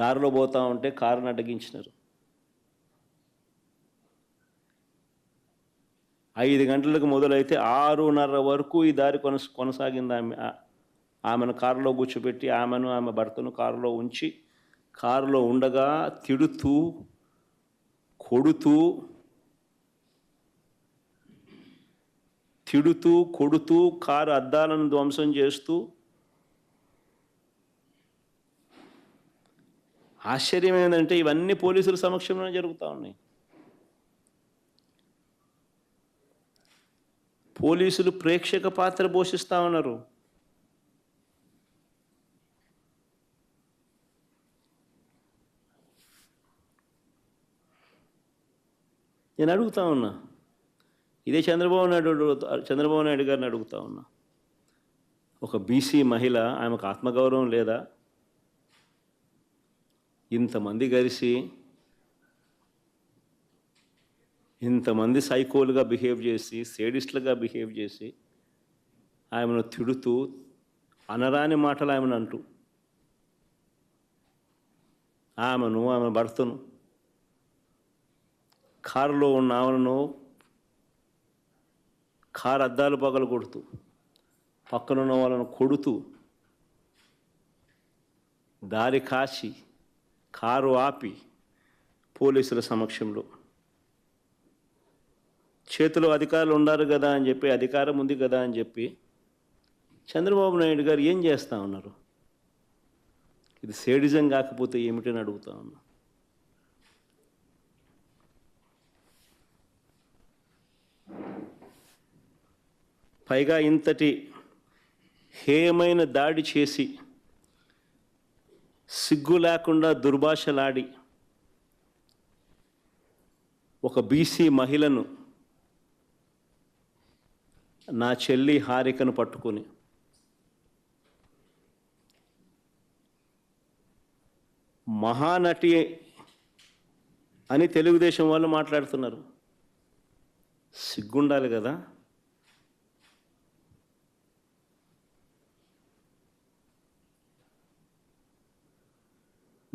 దారిలో పోతా ఉంటే కారుని అడ్డగించినారు. ఐదు గంటలకు మొదలైతే ఆరున్నర వరకు ఈ దారి కొనస కొనసాగింది ఆమె. ఆమెను కారులో కూర్చోబెట్టి ఆమెను ఆమె భర్తను కారులో ఉంచి కారులో ఉండగా తిడుతూ కొడుతూ తిడుతూ కొడుతూ కారు అద్దాలను ధ్వంసం చేస్తూ ఆశ్చర్యం ఏంటంటే ఇవన్నీ పోలీసుల సమక్షంలో జరుగుతూ ఉన్నాయి. పోలీసులు ప్రేక్షక పాత్ర పోషిస్తూ ఉన్నారు. నేను అడుగుతా ఉన్నా. ఇదే చంద్రబాబు నాయుడు చంద్రబాబు నాయుడు గారిని అడుగుతా ఉన్నా. ఒక బీసీ మహిళ ఆమెకు ఆత్మగౌరవం లేదా? ఇంతమంది కలిసి ఇంతమంది సైకోలుగా బిహేవ్ చేసి సేడిస్ట్లుగా బిహేవ్ చేసి ఆమెను తిడుతూ అనరాని మాటలు ఆమెను అంటూ ఆమెను ఆమె భర్తను కారులో ఉన్న ఆమెను కారు అద్దాలు పగలు కొడుతూ పక్కనున్న వాళ్ళను కొడుతూ దారి కాచి కారు ఆపి పోలీసుల సమక్షంలో. చేతిలో అధికారులు ఉన్నారు కదా అని చెప్పి అధికారం ఉంది కదా అని చెప్పి చంద్రబాబు నాయుడు గారు ఏం చేస్తా ఉన్నారు? ఇది సేడిజం కాకపోతే ఏమిటని అడుగుతా ఉన్నా. పైగా ఇంతటి హేయమైన దాడి చేసి సిగ్గు లేకుండా దుర్భాషలాడి ఒక బీసీ మహిళను నా చెల్లి హారికను పట్టుకొని మహానటి అని తెలుగుదేశం వాళ్ళు మాట్లాడుతున్నారు. సిగ్గుండాలి కదా?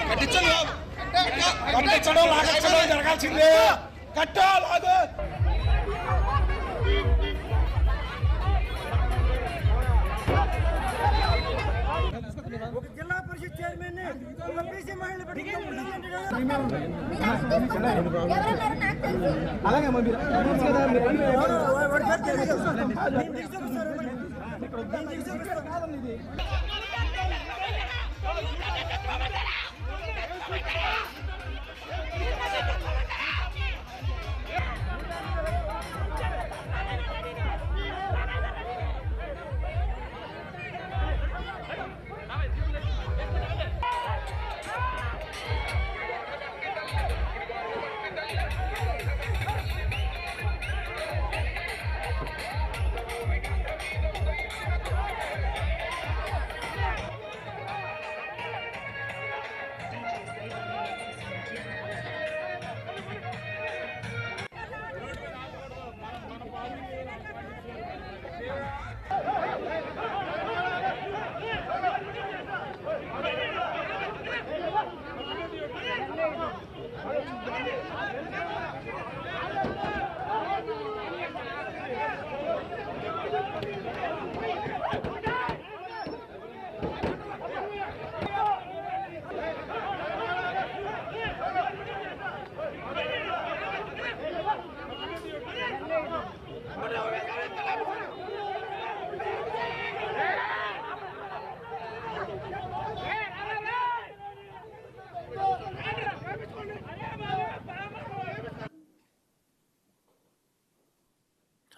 కట్టించండి లాగించడం జరగాల్సిందే కట్టా లాగు ఒక జిల్లా పరిషత్ చైర్మన్ని ఒక బీసీ మహిళ అలాగే అమ్మా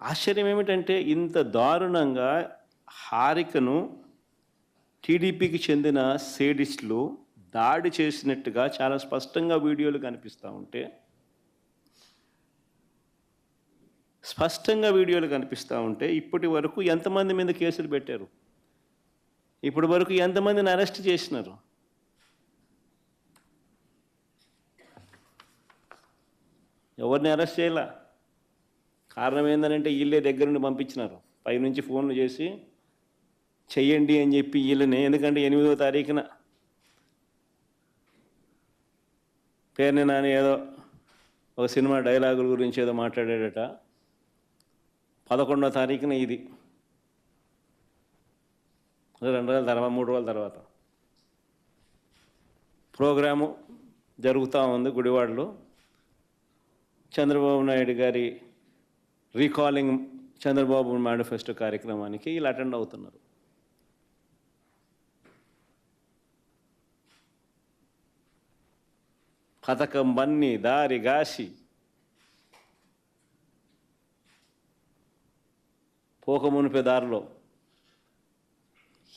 ఆశ్చర్యం ఏమిటంటే ఇంత దారుణంగా హారికను టీడీపీకి చెందిన సేడిస్టులు దాడి చేసినట్టుగా చాలా స్పష్టంగా వీడియోలు కనిపిస్తూ ఉంటే స్పష్టంగా వీడియోలు కనిపిస్తూ ఉంటే ఇప్పటి వరకు ఎంతమంది మీద కేసులు పెట్టారు? ఇప్పటి వరకు ఎంతమందిని అరెస్ట్ చేసినారు? ఎవరిని అరెస్ట్ చేయాల? కారణం ఏంటంటే వీళ్ళే దగ్గర నుండి పంపించినారు. పైనుంచి ఫోన్లు చేసి చెయ్యండి అని చెప్పి వీళ్ళని ఎందుకంటే ఎనిమిదో తారీఖున పేరుని నాని ఏదో ఒక సినిమా డైలాగుల గురించి ఏదో మాట్లాడాడట. పదకొండో తారీఖున ఇది. రెండు రోజుల తర్వాత మూడు రోజుల తర్వాత. ప్రోగ్రాము జరుగుతూ ఉంది గుడివాడలో. చంద్రబాబు నాయుడు గారి రీకాలింగ్ చంద్రబాబు మేనిఫెస్టో కార్యక్రమానికి వీళ్ళు అటెండ్ అవుతున్నారు. పథకం బన్ని దారి గాసి పోక మునిపే దారిలో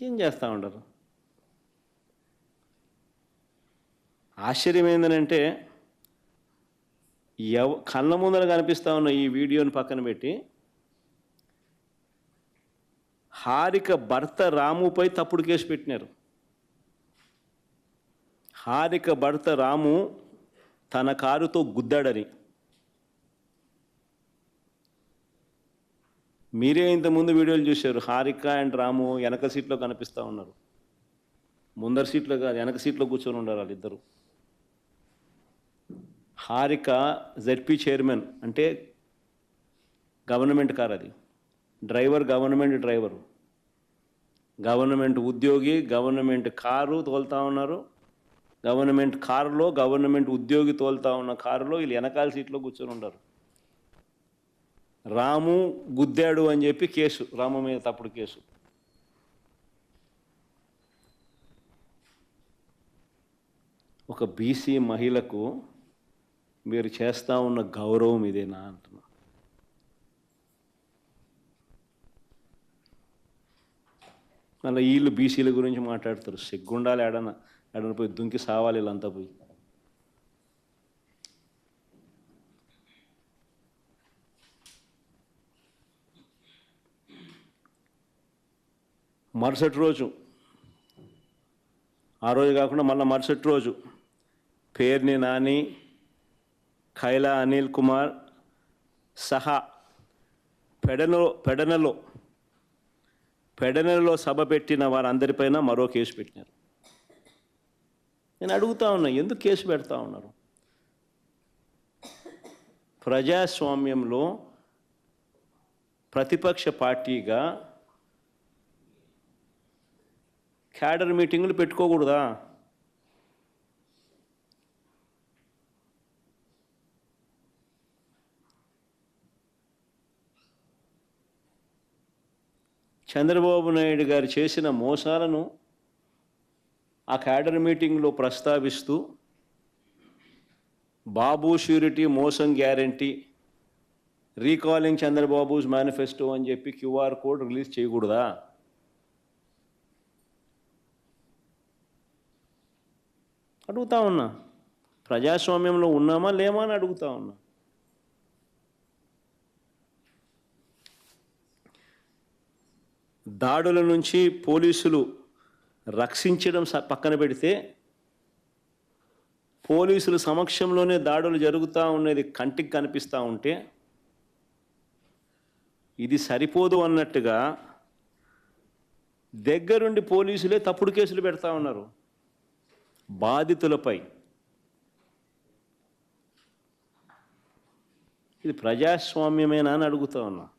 ఏం చేస్తూ ఉండరు? ఆశ్చర్యం ఏంటంటే ఎవ కళ్ళ ముందర కనిపిస్తూ ఉన్న ఈ వీడియోని పక్కన పెట్టి హారిక భర్త రాముపై తప్పుడు కేసు పెట్టినారు. హారిక భర్త రాము తన కారుతో గుద్దాడని. మీరే ఇంతకుముందు వీడియోలు చూశారు హారిక అండ్ రాము వెనక సీట్లో కనిపిస్తూ ఉన్నారు. ముందర సీట్లో కాదు వెనక సీట్లో కూర్చొని ఉన్నారు వాళ్ళిద్దరు. హారిక జెడ్పీ చైర్మన్ అంటే గవర్నమెంట్ కార్ అది. Driver government driver. గవర్నమెంట్ ఉద్యోగి గవర్నమెంట్ కారు తోలుతా ఉన్నారు. గవర్నమెంట్ కారులో గవర్నమెంట్ ఉద్యోగి తోలుతా ఉన్న కారులో వీళ్ళు వెనకాల సీట్లో కూర్చొని ఉండరు రాము గుద్దాడు అని చెప్పి కేసు రాము మీద తప్పుడు కేసు. ఒక బీసీ మహిళకు మీరు చేస్తా ఉన్న గౌరవం ఇదేనా అంటున్నా. మళ్ళీ వీళ్ళు బీసీల గురించి మాట్లాడతారు. సిగ్గుండాలి ఎడన ఎడన పోయి దుంకి సావాలి వీళ్ళంతా పోయి. మరుసటి రోజు ఆ రోజు కాకుండా మళ్ళీ మరుసటి రోజు పేరుని నాని ఖైలా అనిల్ కుమార్ సహా పెడనలో పెడనలో పెడనలో సభ పెట్టిన వారందరిపైన మరో కేసు పెట్టినారు. నేను అడుగుతా ఉన్నా ఎందుకు కేసు పెడతా ఉన్నారు? ప్రజాస్వామ్యంలో ప్రతిపక్ష పార్టీగా క్యాడర్ మీటింగులు పెట్టుకోకూడదా? చంద్రబాబు నాయుడు గారు చేసిన మోసాలను ఆ క్యాడర్ మీటింగ్లో ప్రస్తావిస్తూ బాబు ష్యూరిటీ మోసం గ్యారంటీ రీకాలింగ్ చంద్రబాబుస్ మేనిఫెస్టో అని చెప్పి క్యూఆర్ కోడ్ రిలీజ్ చేయకూడదా? అడుగుతా ఉన్నా. ప్రజాస్వామ్యంలో ఉన్నామా లేమా అని అడుగుతా ఉన్నా. దాడుల నుంచి పోలీసులు రక్షించడం స- పక్కన పెడితే పోలీసుల సమక్షంలోనే దాడులు జరుగుతూ ఉండేది కంటికి కనిపిస్తూ ఉంటే ఇది సరిపోదు అన్నట్టుగా దగ్గరుండి పోలీసులే తప్పుడు కేసులు పెడతా ఉన్నారు. బాధితులపై. ఇది ప్రజాస్వామ్యమేనా అని అడుగుతా ఉన్నా.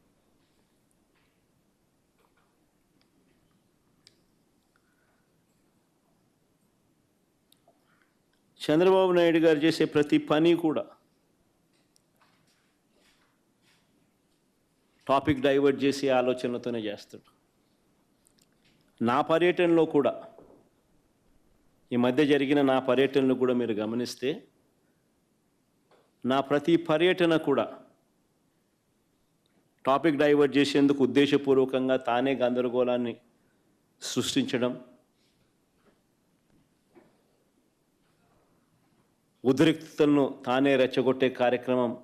చంద్రబాబు నాయుడు గారు చేసే ప్రతి పని కూడా టాపిక్ డైవర్ట్ చేసే ఆలోచనలతోనే చేస్తాడు. నా పర్యటనలో కూడా ఈ మధ్య జరిగిన నా పర్యటనలు కూడా మీరు గమనిస్తే నా ప్రతి పర్యటన కూడా టాపిక్ డైవర్ట్ చేసేందుకు ఉద్దేశపూర్వకంగా తానే గందరగోళాన్ని సృష్టించడం ఉద్రిక్తతలను తానే రెచ్చగొట్టే కార్యక్రమం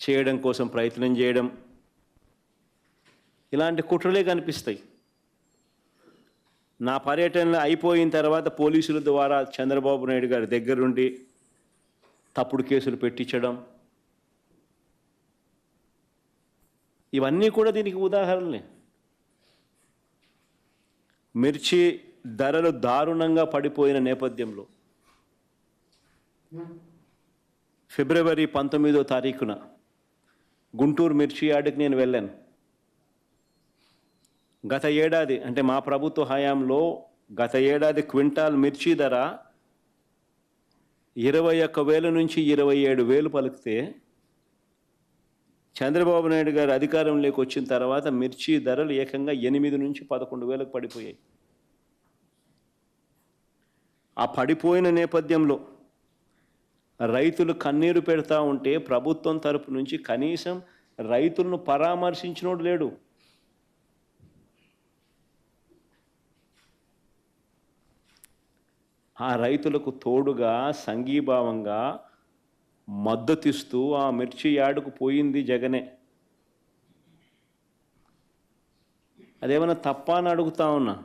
చేయడం కోసం ప్రయత్నం చేయడం. ఇలాంటి కుట్రలే కనిపిస్తాయి. నా పర్యటనలో అయిపోయిన తర్వాత పోలీసుల ద్వారా చంద్రబాబు నాయుడు గారి దగ్గరుండి తప్పుడు కేసులు పెట్టించడం. ఇవన్నీ కూడా దీనికి ఉదాహరణలే. మిర్చి ధరలు దారుణంగా పడిపోయిన నేపథ్యంలో ఫిబ్రవరి పంతొమ్మిదో తారీఖున గుంటూరు మిర్చి యార్డుకి నేను వెళ్ళాను. గత ఏడాది అంటే మా ప్రభుత్వ హయాంలో గత ఏడాది క్వింటాల్ మిర్చి ధర ఇరవై ఒక్క వేల నుంచి ఇరవై ఏడు వేలు పలికితే చంద్రబాబు నాయుడు గారు అధికారంలోకి వచ్చిన తర్వాత మిర్చి ధరలు ఏకంగా ఎనిమిది నుంచి పదకొండు వేలకు పడిపోయాయి. ఆ పడిపోయిన నేపథ్యంలో రైతులు కన్నీరు పెడతా ఉంటే ప్రభుత్వం తరపు నుంచి కనీసం రైతులను పరామర్శించినోడు లేడు. ఆ రైతులకు తోడుగా సంఘీభావంగా మద్దతిస్తూ ఆ మిర్చి యార్డుకు పోయింది జగనే. అదేమన్నా తప్ప అని అడుగుతా ఉన్నా.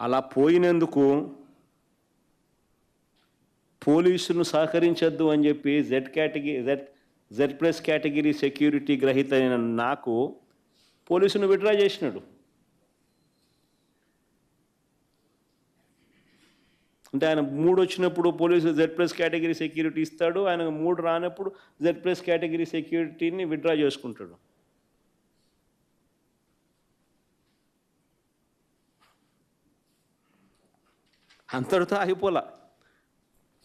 అలా పోయినందుకు పోలీసును సహకరించొద్దు అని చెప్పి Z category Z Z plus category security గ్రహీత అయిన నాకు పోలీసును విడ్రా చేసినాడు. అంటే ఆయన మూడు వచ్చినప్పుడు police Z plus category security ఇస్తాడు ఆయన మూడు రానప్పుడు జెడ్ ప్లస్ కేటగిరీ సెక్యూరిటీని విడ్రా చేసుకుంటాడు. అంతటితో ఆగిపోలా.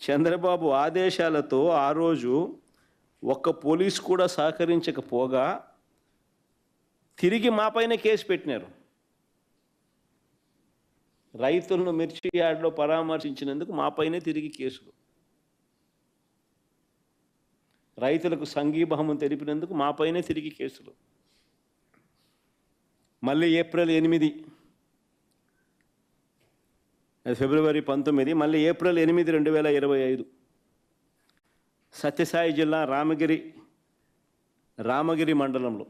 చంద్రబాబు ఆదేశాలతో ఆ రోజు ఒక్క పోలీస్ కూడా సహకరించకపోగా తిరిగి మాపైన కేసు పెట్టినారు. రైతులను మిర్చి యార్డ్లో పరామర్శించినందుకు మాపైనే తిరిగి కేసులు. రైతులకు సంఘీభావం తెలిపినందుకు మాపైనే తిరిగి కేసులు. మళ్ళీ ఏప్రిల్ ఎనిమిది ఫిబ్రవరి పంతొమ్మిది మళ్ళీ ఏప్రిల్ ఎనిమిది రెండు వేల ఇరవై ఐదు. సత్యసాయి జిల్లా రామగిరి రామగిరి మండలంలో.